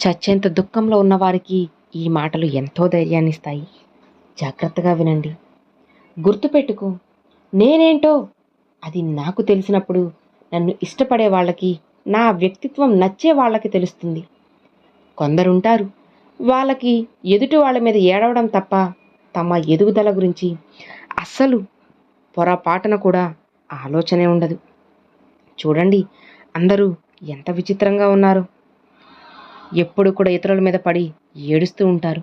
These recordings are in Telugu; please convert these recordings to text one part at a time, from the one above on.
చచ్చేంత దుఃఖంలో ఉన్నవారికి ఈ మాటలు ఎంతో ధైర్యాన్నిస్తాయి. జాగ్రత్తగా వినండి. గుర్తుపెట్టుకో నేనేంటో అది నాకు తెలిసినప్పుడు నన్ను ఇష్టపడే వాళ్ళకి నా వ్యక్తిత్వం నచ్చే వాళ్ళకి తెలుస్తుంది. కొందరుంటారు వాళ్ళకి ఎదుటి వాళ్ళ మీద ఏడవడం తప్ప తమ ఎదుగుదల గురించి అస్సలు పొరపాటున కూడా ఆలోచనే ఉండదు. చూడండి అందరూ ఎంత విచిత్రంగా ఉన్నారు. ఎప్పుడు కూడా ఇతరుల మీద పడి ఏడుస్తూ ఉంటారు.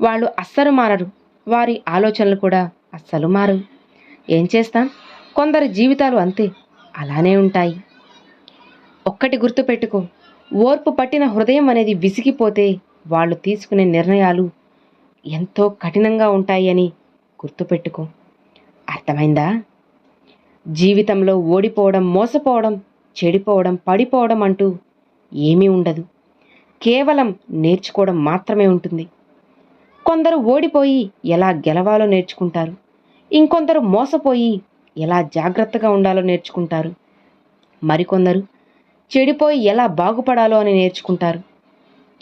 వాళ్ళు అస్సలు మారరు. వారి ఆలోచనలు కూడా అస్సలు మారవు. ఏం చేస్తాం? కొందరి జీవితాలు అంతే. అలానే ఉంటాయి. ఒక్కటి గుర్తుపెట్టుకో ఓర్పు పట్టిన హృదయం అనేది విసిగిపోతే వాళ్ళు తీసుకునే నిర్ణయాలు ఎంతో కఠినంగా ఉంటాయని గుర్తుపెట్టుకో అర్థమైందా? జీవితంలో ఓడిపోవడం మోసపోవడం చెడిపోవడం పడిపోవడం అంటూ ఏమీ ఉండదు. కేవలం నేర్చుకోవడం మాత్రమే ఉంటుంది. కొందరు ఓడిపోయి ఎలా గెలవాలో నేర్చుకుంటారు. ఇంకొందరు మోసపోయి ఎలా జాగ్రత్తగా ఉండాలో నేర్చుకుంటారు. మరికొందరు చెడిపోయి ఎలా బాగుపడాలో అని నేర్చుకుంటారు.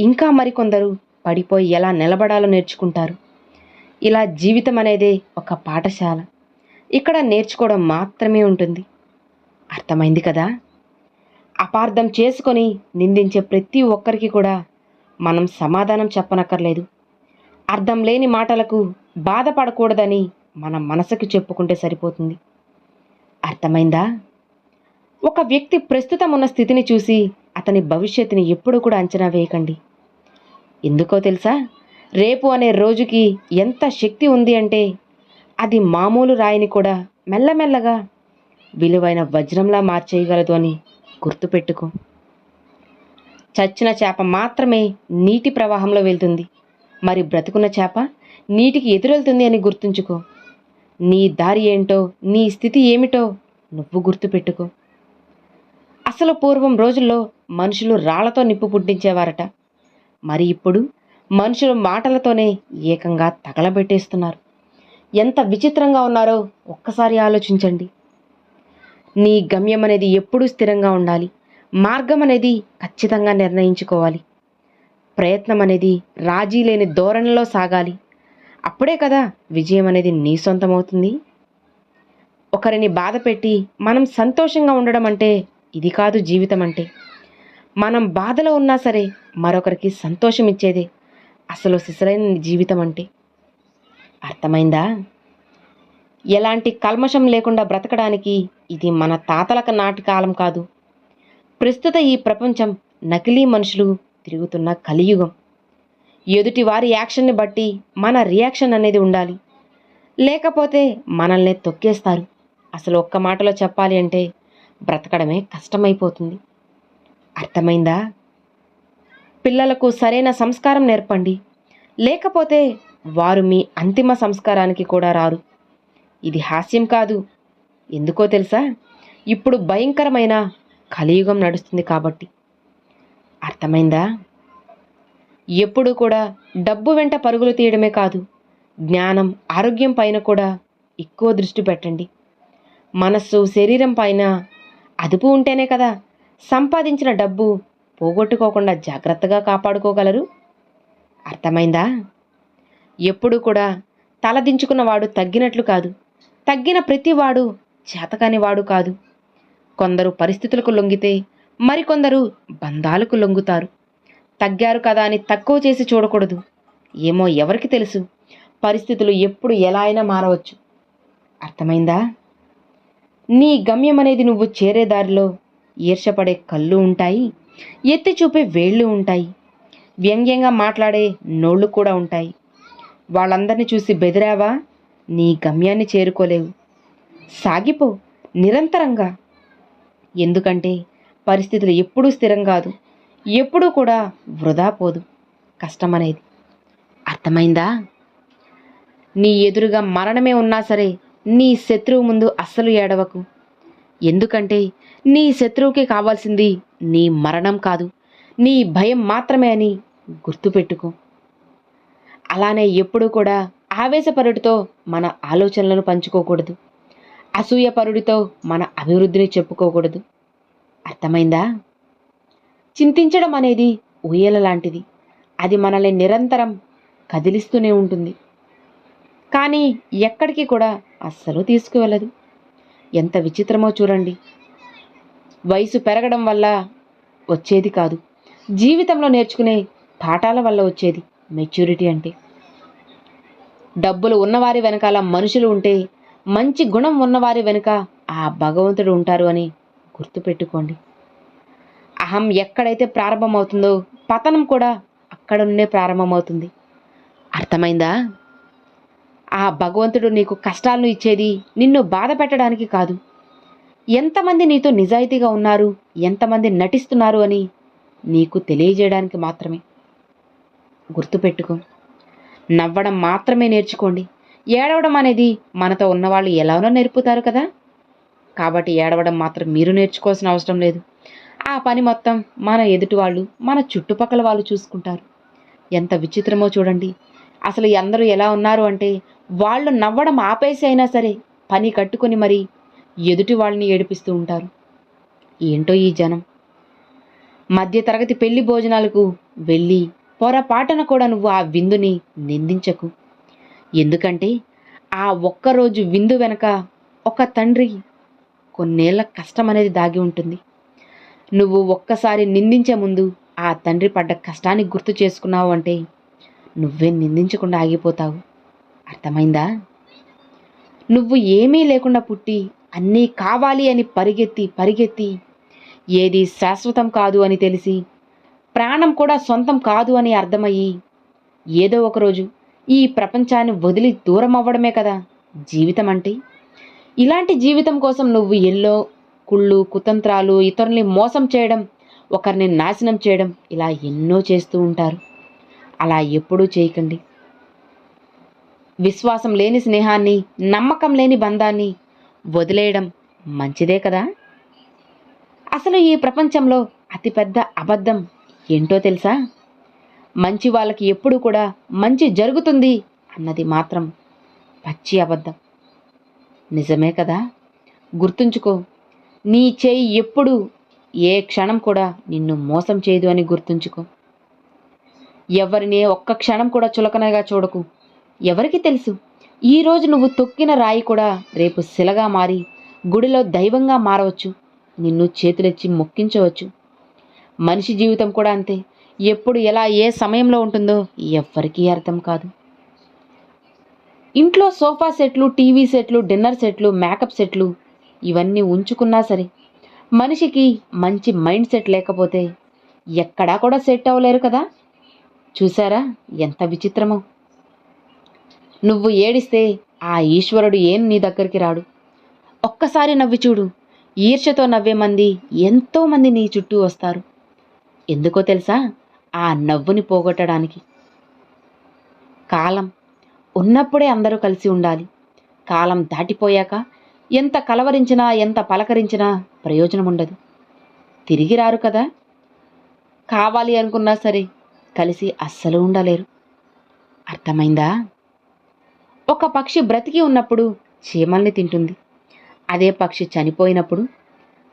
ఇంకా మరికొందరు పడిపోయి ఎలా నిలబడాలో నేర్చుకుంటారు. ఇలా జీవితం అనేదే ఒక పాఠశాల. ఇక్కడ నేర్చుకోవడం మాత్రమే ఉంటుంది. అర్థమైంది కదా? అపార్థం చేసుకొని నిందించే ప్రతి ఒక్కరికి కూడా మనం సమాధానం చెప్పనక్కర్లేదు. అర్థం లేని మాటలకు బాధపడకూడదని మన మనసుకు చెప్పుకుంటే సరిపోతుంది. అర్థమైందా? ఒక వ్యక్తి ప్రస్తుతం ఉన్న స్థితిని చూసి అతని భవిష్యత్తుని ఎప్పుడూ కూడా అంచనా వేయకండి. ఎందుకో తెలుసా? రేపు అనే రోజుకి ఎంత శక్తి ఉంది అంటే అది మామూలు రాయిని కూడా మెల్లమెల్లగా విలువైన వజ్రంలా మార్చేయగలదు అని గుర్తుపెట్టుకో. చచ్చిన చేప మాత్రమే నీటి ప్రవాహంలో వెళ్తుంది. మరి బ్రతుకున్న చేప నీటికి ఎదురెళ్తుంది అని గుర్తుంచుకో. నీ దారి ఏంటో నీ స్థితి ఏమిటో నువ్వు గుర్తుపెట్టుకో. అసలు పూర్వం రోజుల్లో మనుషులు రాళ్ళతో నిప్పు పుట్టించేవారట. మరి ఇప్పుడు మనుషులు మాటలతోనే ఏకంగా తగలబెట్టేస్తున్నారు. ఎంత విచిత్రంగా ఉన్నారో ఒక్కసారి ఆలోచించండి. నీ గమ్యం అనేది ఎప్పుడూ స్థిరంగా ఉండాలి. మార్గం అనేది ఖచ్చితంగా నిర్ణయించుకోవాలి. ప్రయత్నం అనేది రాజీ లేని ధోరణిలో సాగాలి. అప్పుడే కదా విజయం అనేది నీ సొంతమవుతుంది. ఒకరిని బాధ పెట్టి మనం సంతోషంగా ఉండడం అంటే ఇది కాదు జీవితం అంటే. మనం బాధలో ఉన్నా సరే మరొకరికి సంతోషం ఇచ్చేదే. అసలు సిసలైన జీవితం అంటే. అర్థమైందా? ఎలాంటి కల్మషం లేకుండా బ్రతకడానికి ఇది మన తాతలకు నాటి కాలం కాదు. ప్రస్తుత ఈ ప్రపంచం నకిలీ మనుషులు తిరుగుతున్న కలియుగం. ఎదుటి వారి యాక్షన్ని బట్టి మన రియాక్షన్ అనేది ఉండాలి. లేకపోతే మనల్ని తొక్కేస్తారు. అసలు ఒక్క మాటలో చెప్పాలి అంటే బ్రతకడమే కష్టమైపోతుంది. అర్థమైందా? పిల్లలకు సరైన సంస్కారం నేర్పండి. లేకపోతే వారు మీ అంతిమ సంస్కారానికి కూడా రారు. ఇది హాస్యం కాదు. ఎందుకో తెలుసా? ఇప్పుడు భయంకరమైన కలియుగం నడుస్తుంది కాబట్టి. అర్థమైందా? ఎప్పుడు కూడా డబ్బు వెంట పరుగులు తీయడమే కాదు జ్ఞానం ఆరోగ్యం పైన కూడా ఎక్కువ దృష్టి పెట్టండి. మనస్సు శరీరం పైన అదుపు ఉంటేనే కదా సంపాదించిన డబ్బు పోగొట్టుకోకుండా జాగ్రత్తగా కాపాడుకోగలరు? అర్థమైందా? ఎప్పుడు కూడా తలదించుకున్నవాడు తగ్గినట్లు కాదు తగ్గిన ప్రతివాడు చేతకానివాడు కాదు. కొందరు పరిస్థితులకు లొంగితే మరికొందరు బంధాలకు లొంగుతారు. తగ్గారు కదా అని తక్కువ చేసి చూడకూడదు. ఏమో ఎవరికి తెలుసు? పరిస్థితులు ఎప్పుడు ఎలా అయినా మారవచ్చు. అర్థమైందా? నీ గమ్యం అనేది నువ్వు చేరే దారిలో ఈర్షపడే కళ్ళు ఉంటాయి ఎత్తి చూపే వేళ్ళు ఉంటాయి వ్యంగ్యంగా మాట్లాడే నోళ్ళు కూడా ఉంటాయి. వాళ్ళందరినీ చూసి బెదిరావా? నీ గమ్యాన్ని చేరుకోలేవు. సాగిపో నిరంతరంగా. ఎందుకంటే పరిస్థితులు ఎప్పుడూ స్థిరం కాదు ఎప్పుడూ కూడా వృధా పోదు. కష్టం అనేది అర్థమైందా? నీ ఎదురుగా మరణమే ఉన్నా సరే నీ శత్రువు ముందు అస్సలు ఏడవకు. ఎందుకంటే నీ శత్రువుకి కావాల్సింది నీ మరణం కాదు నీ భయం మాత్రమే అని గుర్తుపెట్టుకో. అలానే ఎప్పుడూ కూడా ఆవేశపరుడితో మన ఆలోచనలను పంచుకోకూడదు. అసూయపరుడితో మన అభివృద్ధిని చెప్పుకోకూడదు. అర్థమైందా? చింతించడం అనేది ఊయల లాంటిది. అది మనల్ని నిరంతరం కదిలిస్తూనే ఉంటుంది. కానీ ఎక్కడికి కూడా అస్సలు తీసుకువెళ్ళదు. ఎంత విచిత్రమో చూడండి. వయసు పెరగడం వల్ల వచ్చేది కాదు. జీవితంలో నేర్చుకునే పాఠాల వల్ల వచ్చేది. మెచ్యూరిటీ అంటే డబ్బులు ఉన్నవారి వెనకాల మనుషులు ఉంటే మంచి గుణం ఉన్నవారి వెనుక ఆ భగవంతుడు ఉంటారు అని గుర్తుపెట్టుకోండి. అహం ఎక్కడైతే ప్రారంభమవుతుందో పతనం కూడా అక్కడ నుండే ప్రారంభమవుతుంది. అర్థమైందా? ఆ భగవంతుడు నీకు కష్టాలను ఇచ్చేది నిన్ను బాధ పెట్టడానికి కాదు. ఎంతమంది నీతో నిజాయితీగా ఉన్నారు ఎంతమంది నటిస్తున్నారు అని నీకు తెలియజేయడానికి మాత్రమే. గుర్తుపెట్టుకో. నవ్వడం మాత్రమే నేర్చుకోండి. ఏడవడం అనేది మనతో ఉన్నవాళ్ళు ఎలానో నేర్పుతారు కదా. కాబట్టి ఏడవడం మాత్రం మీరు నేర్చుకోవాల్సిన అవసరం లేదు. ఆ పని మొత్తం మన ఎదుటి వాళ్ళు మన చుట్టుపక్కల వాళ్ళు చూసుకుంటారు. ఎంత విచిత్రమో చూడండి. అసలు అందరూ ఎలా ఉన్నారు అంటే వాళ్ళు నవ్వడం ఆపేసి అయినా సరే పని కట్టుకొని మరి ఎదుటి వాళ్ళని ఏడిపిస్తూ ఉంటారు. ఏంటో ఈ జనం. మధ్యతరగతి పెళ్ళి భోజనాలకు వెళ్ళి పొరపాటున కూడా నువ్వు ఆ విందుని నిందించకు. ఎందుకంటే ఆ ఒక్కరోజు విందు వెనక ఒక తండ్రి కొన్నేళ్ళ కష్టం అనేది దాగి ఉంటుంది. నువ్వు ఒక్కసారి నిందించే ముందు ఆ తండ్రి పడ్డ కష్టాన్ని గుర్తు చేసుకున్నావు అంటే నువ్వే నిందించకుండా ఆగిపోతావు. అర్థమైందా? నువ్వు ఏమీ లేకుండా పుట్టి అన్నీ కావాలి అని పరిగెత్తి పరిగెత్తి ఏది శాశ్వతం కాదు అని తెలిసి ప్రాణం కూడా సొంతం కాదు అని అర్థమయ్యి ఏదో ఒకరోజు ఈ ప్రపంచాన్ని వదిలి దూరం అవ్వడమే కదా జీవితం అంటే. ఇలాంటి జీవితం కోసం నువ్వు ఎల్లో కుళ్ళు కుతంత్రాలు ఇతరుల్ని మోసం చేయడం ఒకరిని నాశనం చేయడం ఇలా ఎన్నో చేస్తూ ఉంటారు. అలా ఎప్పుడూ చేయకండి. విశ్వాసం లేని స్నేహాన్ని నమ్మకం లేని బంధాన్ని వదిలేయడం మంచిదే కదా? అసలు ఈ ప్రపంచంలో అతిపెద్ద అబద్ధం ఏంటో తెలుసా? మంచి వాళ్ళకి ఎప్పుడు కూడా మంచి జరుగుతుంది అన్నది మాత్రం పచ్చి అబద్ధం. నిజమే కదా? గుర్తుంచుకో నీ చేయి ఎప్పుడు ఏ క్షణం కూడా నిన్ను మోసం చేయదు అని గుర్తుంచుకో. ఎవరిని ఒక్క క్షణం కూడా చులకనగా చూడకు. ఎవరికి తెలుసు ఈరోజు నువ్వు తొక్కిన రాయి కూడా రేపు శిలగా మారి గుడిలో దైవంగా మారవచ్చు. నిన్ను చేతులెచ్చి మొక్కించవచ్చు. మనిషి జీవితం కూడా అంతే. ఎప్పుడు ఎలా ఏ సమయంలో ఉంటుందో ఎవ్వరికీ అర్థం కాదు. ఇంట్లో సోఫా సెట్లు టీవీ సెట్లు డిన్నర్ సెట్లు మేకప్ సెట్లు ఇవన్నీ ఉంచుకున్నా సరే మనిషికి మంచి మైండ్ సెట్ లేకపోతే ఎక్కడా కూడా సెట్ అవ్వలేరు కదా. చూసారా ఎంత విచిత్రమో. నువ్వు ఏడిస్తే ఆ ఈశ్వరుడు ఏం నీ దగ్గరికి రాడు. ఒక్కసారి నవ్వి చూడు. ఈర్ష్యతో నవ్వే మంది ఎంతోమంది నీ చుట్టూ వస్తారు. ఎందుకో తెలుసా? ఆ నవ్వుని పోగొట్టడానికి. కాలం ఉన్నప్పుడే అందరూ కలిసి ఉండాలి. కాలం దాటిపోయాక ఎంత కలవరించినా ఎంత పలకరించినా ప్రయోజనం ఉండదు తిరిగి రారు కదా? కావాలి అనుకున్నా సరే కలిసి అస్సలు ఉండలేరు. అర్థమైందా? ఒక పక్షి బ్రతికి ఉన్నప్పుడు చీమల్ని తింటుంది. అదే పక్షి చనిపోయినప్పుడు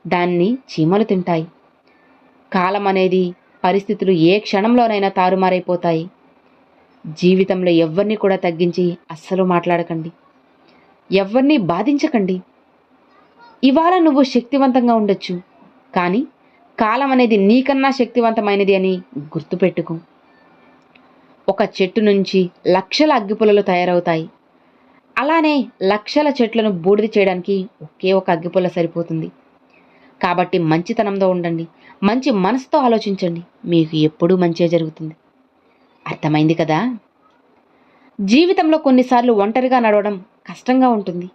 దాన్ని చీమలు తింటాయి. కాలం అనేది పరిస్థితులు ఏ క్షణంలోనైనా తారుమారైపోతాయి. జీవితంలో ఎవరిని కూడా తగ్గించి అస్సలు మాట్లాడకండి. ఎవరిని బాధించకండి. ఇవాళ నువ్వు శక్తివంతంగా ఉండొచ్చు. కానీ కాలం అనేది నీకన్నా శక్తివంతమైనది అని గుర్తుపెట్టుకో. ఒక చెట్టు నుంచి లక్షల అగ్గిపుల్లలు తయారవుతాయి. అలానే లక్షల చెట్లను బూడిద చేయడానికి ఒకే ఒక అగ్గిపుల్ల సరిపోతుంది. కాబట్టి మంచితనంతో ఉండండి. మంచి మనసుతో ఆలోచించండి. మీకు ఎప్పుడూ మంచే జరుగుతుంది. అర్థమైంది కదా? జీవితంలో కొన్నిసార్లు ఒంటరిగా నడవడం కష్టంగా ఉంటుంది.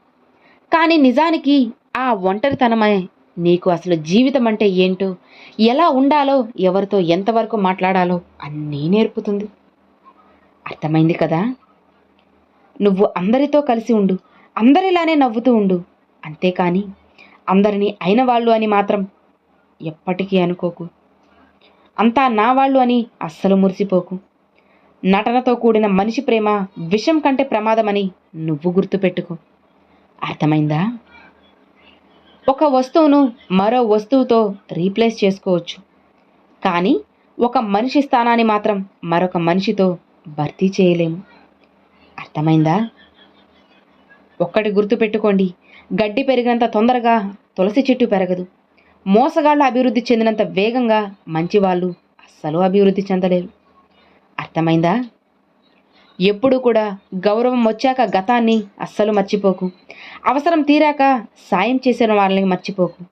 కానీ నిజానికి ఆ ఒంటరితనమే నీకు అసలు జీవితం అంటే ఏంటో ఎలా ఉండాలో ఎవరితో ఎంతవరకు మాట్లాడాలో అన్నీ నేర్పుతుంది. అర్థమైంది కదా? నువ్వు అందరితో కలిసి ఉండు. అందరిలానే నవ్వుతూ ఉండు. అంతేకాని అందరినీ అయిన వాళ్ళు అని మాత్రం ఎప్పటికీ అనుకోకు. అంతా నా వాళ్ళు అని అస్సలు మురిసిపోకు. నటనతో కూడిన మనిషి ప్రేమ విషం కంటే ప్రమాదమని నువ్వు గుర్తుపెట్టుకో. అర్థమైందా? ఒక వస్తువును మరో వస్తువుతో రీప్లేస్ చేసుకోవచ్చు. కానీ ఒక మనిషి స్థానాన్ని మాత్రం మరొక మనిషితో భర్తీ చేయలేము. అర్థమైందా? ఒక్కటి గుర్తుపెట్టుకోండి గడ్డి పెరిగినంత తొందరగా తులసి చెట్టు పెరగదు. మోసగాళ్ళు అభివృద్ధి చెందినంత వేగంగా మంచివాళ్ళు అస్సలు అభివృద్ధి చెందలేరు. అర్థమైందా? ఎప్పుడు కూడా గౌరవం వచ్చాక గతాన్ని అస్సలు మర్చిపోకు. అవసరం తీరాక సాయం చేసిన వాళ్ళని మర్చిపోకు.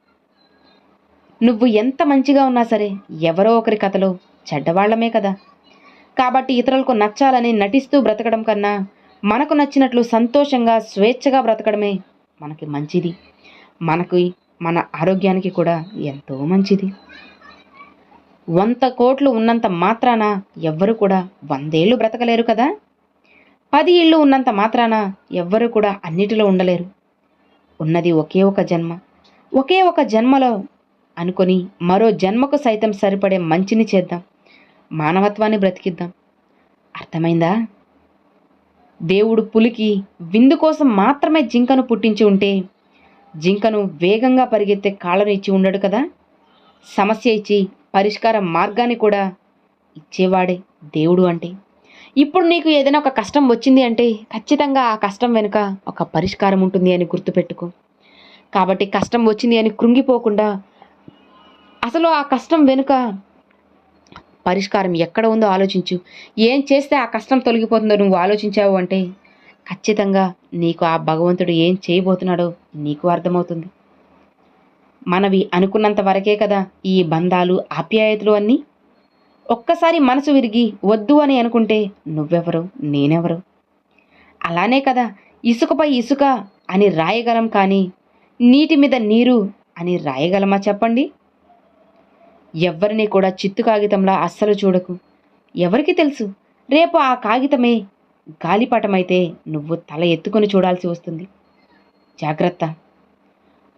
నువ్వు ఎంత మంచిగా ఉన్నా సరే ఎవరో ఒకరి కథలో చెడ్డవాళ్ళమే కదా. కాబట్టి ఇతరులకు నచ్చాలని నటిస్తూ బ్రతకడం కన్నా మనకు నచ్చినట్లు సంతోషంగా స్వేచ్ఛగా బ్రతకడమే మనకి మంచిది. మనకి మన ఆరోగ్యానికి కూడా ఎంతో మంచిది. వంద కోట్లు ఉన్నంత మాత్రాన ఎవ్వరు కూడా వందేళ్ళు బ్రతకలేరు కదా? పది ఇళ్ళు ఉన్నంత మాత్రాన ఎవ్వరు కూడా అన్నిటిలో ఉండలేరు. ఉన్నది ఒకే ఒక జన్మ. ఒకే ఒక జన్మలో అనుకొని మరో జన్మకు సైతం సరిపడే మంచిని చేద్దాం. మానవత్వాన్ని బ్రతికిద్దాం. అర్థమైందా? దేవుడు పులికి విందు కోసం మాత్రమే జింకను పుట్టించి ఉంటే జింకను వేగంగా పరిగెత్తే కాళ్ళను ఇచ్చి ఉండడు కదా? సమస్య ఇచ్చి పరిష్కార మార్గాన్ని కూడా ఇచ్చేవాడే దేవుడు అంటే. ఇప్పుడు నీకు ఏదైనా ఒక కష్టం వచ్చింది అంటే ఖచ్చితంగా ఆ కష్టం వెనుక ఒక పరిష్కారం ఉంటుంది అని గుర్తుపెట్టుకో. కాబట్టి కష్టం వచ్చింది అని కృంగిపోకుండా అసలు ఆ కష్టం వెనుక పరిష్కారం ఎక్కడ ఉందో ఆలోచించు. ఏం చేస్తే ఆ కష్టం తొలగిపోతుందో నువ్వు ఆలోచించావు అంటే ఖచ్చితంగా నీకు ఆ భగవంతుడు ఏం చేయబోతున్నాడో నీకు అర్థమవుతుంది. మనవి అనుకున్నంత వరకే కదా ఈ బంధాలు ఆప్యాయతలు అన్నీ? ఒక్కసారి మనసు విరిగి వద్దు అని అనుకుంటే నువ్వెవరు నేనెవరు? అలానే కదా ఇసుకపై ఇసుక అని రాయగలం కానీ నీటి మీద నీరు అని రాయగలమా చెప్పండి? ఎవ్వరిని కూడా చిత్తు కాగితంలా అస్సలు చూడకు. ఎవరికి తెలుసు? రేపు ఆ కాగితమే గాలిపటమైతే నువ్వు తల ఎత్తుకొని చూడాల్సి వస్తుంది. జాగ్రత్త.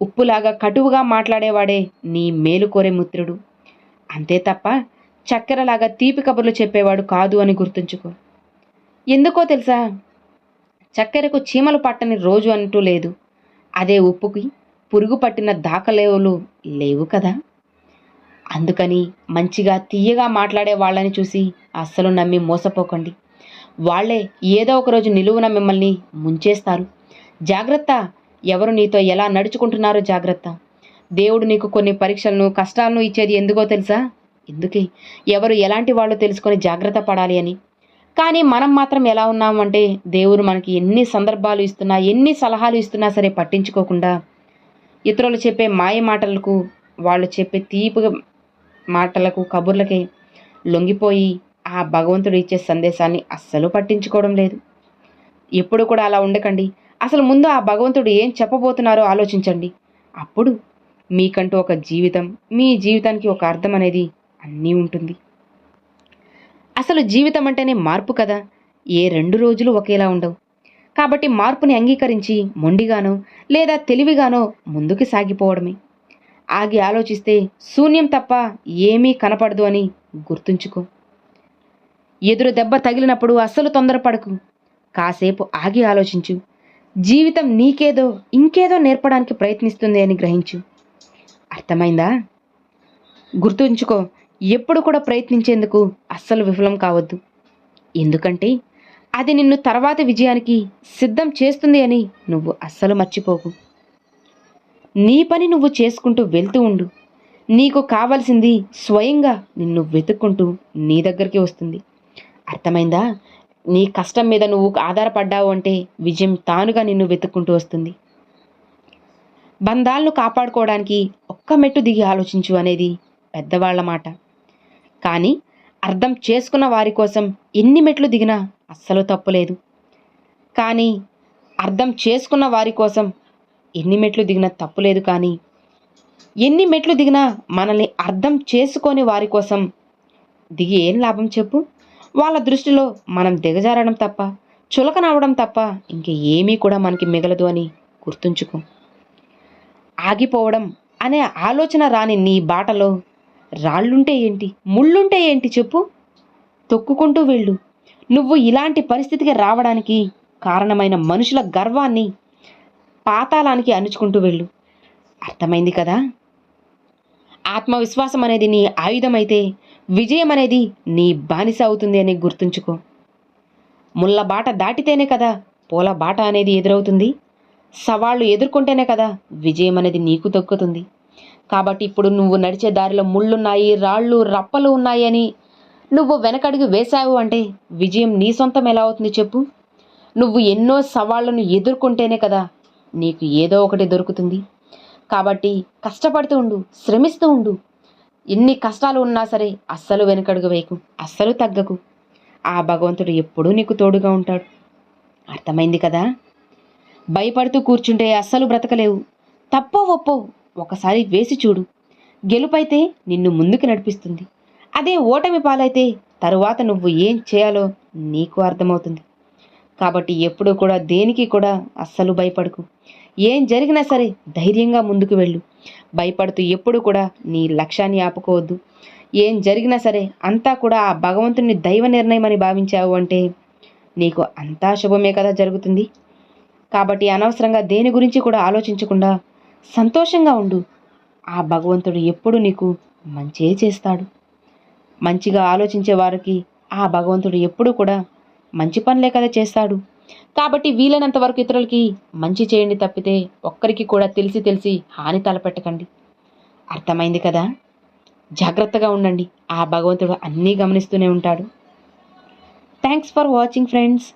ఉప్పులాగా కటువుగా మాట్లాడేవాడే నీ మేలు కోరే మిత్రుడు. అంతే తప్ప చక్కెరలాగా తీపి కబుర్లు చెప్పేవాడు కాదు అని గుర్తుంచుకో. ఎందుకో తెలుసా? చక్కెరకు చీమలు పట్టని రోజు అంటూ లేదు. అదే ఉప్పుకి పురుగు పట్టిన దాఖలేవులు లేవు కదా? అందుకని మంచిగా తీయగా మాట్లాడే వాళ్ళని చూసి అస్సలు నమ్మి మోసపోకండి. వాళ్ళే ఏదో ఒక రోజు నిలువున మిమ్మల్ని ముంచేస్తారు. జాగ్రత్త! ఎవరు నీతో ఎలా నడుచుకుంటున్నారో జాగ్రత్త! దేవుడు నీకు కొన్ని పరీక్షలను కష్టాలను ఇచ్చేది ఎందుకో తెలుసా? ఎందుకే? ఎవరు ఎలాంటి వాళ్ళు తెలుసుకొని జాగ్రత్త పడాలి అని. కానీ మనం మాత్రం ఎలా ఉన్నామంటే దేవుడు మనకి ఎన్ని సందర్భాలు ఇస్తున్నా ఎన్ని సలహాలు ఇస్తున్నా సరే పట్టించుకోకుండా ఇతరులు చెప్పే మాయ మాటలకు వాళ్ళు చెప్పే తీపి మాటలకు కబుర్లకి లొంగిపోయి ఆ భగవంతుడు ఇచ్చే సందేశాన్ని అస్సలు పట్టించుకోవడం లేదు. ఎప్పుడు కూడా అలా ఉండకండి. అసలు ముందు ఆ భగవంతుడు ఏం చెప్పబోతున్నారో ఆలోచించండి. అప్పుడు మీకంటూ ఒక జీవితం మీ జీవితానికి ఒక అర్థం అనేది అన్నీ ఉంటుంది. అసలు జీవితం అంటేనే మార్పు కదా? ఏ రెండు రోజులు ఒకేలా ఉండవు. కాబట్టి మార్పుని అంగీకరించి మొండిగానో లేదా తెలివిగానో ముందుకు సాగిపోవడమే. ఆగి ఆలోచిస్తే శూన్యం తప్ప ఏమీ కనపడదు అని గుర్తుంచుకో. ఎదురు దెబ్బ తగిలినప్పుడు అస్సలు తొందరపడకు. కాసేపు ఆగి ఆలోచించు. జీవితం నీకేదో ఇంకేదో నేర్పడానికి ప్రయత్నిస్తుంది అని గ్రహించు. అర్థమైందా? గుర్తుంచుకో ఎప్పుడు కూడా ప్రయత్నించేందుకు అస్సలు విఫలం కావద్దు. ఎందుకంటే అది నిన్ను తర్వాత విజయానికి సిద్ధం చేస్తుంది అని నువ్వు అస్సలు మర్చిపోకు. నీ పని నువ్వు చేసుకుంటూ వెళ్తూ ఉండు. నీకు కావలసింది స్వయంగా నిన్ను వెతుక్కుంటూ నీ దగ్గరికి వస్తుంది. అర్థమైందా? నీ కష్టం మీద నువ్వు ఆధారపడ్డావు అంటే విజయం తానుగా నిన్ను వెతుక్కుంటూ వస్తుంది. బంధాలను కాపాడుకోవడానికి ఒక్క మెట్టు దిగి ఆలోచించు అనేది పెద్దవాళ్ళ మాట. కానీ అర్థం చేసుకున్న వారి కోసం ఎన్ని మెట్లు దిగినా అస్సలు తప్పులేదు కానీ అర్థం చేసుకున్న వారి కోసం ఎన్ని మెట్లు దిగినా తప్పులేదు కానీ ఎన్ని మెట్లు దిగినా మనల్ని అర్థం చేసుకొని వారి కోసం దిగి ఏం లాభం చెప్పు? వాళ్ళ దృష్టిలో మనం దిగజారడం తప్ప చులకనవ్వడం తప్ప ఇంక ఏమీ కూడా మనకి మిగలదు అని గుర్తుంచుకో. ఆగిపోవడం అనే ఆలోచన రాని నీ బాటలో రాళ్ళుంటే ఏంటి ముళ్ళుంటే ఏంటి చెప్పు. తొక్కుకుంటూ వెళ్ళు. నువ్వు ఇలాంటి పరిస్థితికి రావడానికి కారణమైన మనుషుల గర్వాన్ని పాతాళానికి అణుచుకుంటూ వెళ్ళు. అర్థమైంది కదా? ఆత్మవిశ్వాసం అనేది నీ ఆయుధమైతే విజయం అనేది నీ బానిస అవుతుంది అని గుర్తుంచుకో. ముళ్ళ బాట దాటితేనే కదా పూల బాట అనేది ఎదురవుతుంది. సవాళ్ళు ఎదుర్కొంటేనే కదా విజయం అనేది నీకు దొక్కుతుంది. కాబట్టి ఇప్పుడు నువ్వు నడిచే దారిలో ముళ్ళున్నాయి రాళ్ళు రప్పలు ఉన్నాయి అని నువ్వు వెనకడుగు వేశావు అంటే విజయం నీ సొంతం ఎలా అవుతుంది చెప్పు. నువ్వు ఎన్నో సవాళ్ళను ఎదుర్కొంటేనే కదా నీకు ఏదో ఒకటి దొరుకుతుంది. కాబట్టి కష్టపడుతూ ఉండు శ్రమిస్తూ ఉండు ఎన్ని కష్టాలు ఉన్నా సరే అస్సలు వెనకడుగు వేయకు అస్సలు తగ్గకు. ఆ భగవంతుడు ఎప్పుడూ నీకు తోడుగా ఉంటాడు. అర్థమైంది కదా? భయపడుతూ కూర్చుంటే అస్సలు బ్రతకలేవు. తప్పో ఒప్పో ఒకసారి వేసి చూడు. గెలుపైతే నిన్ను ముందుకు నడిపిస్తుంది. అదే ఓటమి పాలైతే తరువాత నువ్వు ఏం చేయాలో నీకు అర్థమవుతుంది. కాబట్టి ఎప్పుడూ కూడా దేనికి కూడా అస్సలు భయపడకు. ఏం జరిగినా సరే ధైర్యంగా ముందుకు వెళ్ళు. భయపడుతూ ఎప్పుడు కూడా నీ లక్ష్యాన్ని ఆపుకోవద్దు. ఏం జరిగినా సరే అంతా కూడా ఆ భగవంతుని దైవ నిర్ణయం అని భావించావు అంటే నీకు అంతా శుభమే కదా జరుగుతుంది. కాబట్టి అనవసరంగా దేని గురించి కూడా ఆలోచించకుండా సంతోషంగా ఉండు. ఆ భగవంతుడు ఎప్పుడు నీకు మంచే చేస్తాడు. మంచిగా ఆలోచించే వారికి ఆ భగవంతుడు ఎప్పుడు కూడా మంచి పనులే కదా చేస్తాడు. కాబట్టి వీలైనంత వరకు ఇతరులకి మంచి చేయండి తప్పితే ఒక్కరికి కూడా తెలిసి తెలిసి హాని తలపెట్టకండి. అర్థమైంది కదా? జాగ్రత్తగా ఉండండి. ఆ భగవంతుడు అన్నీ గమనిస్తూనే ఉంటాడు. Thanks for watching friends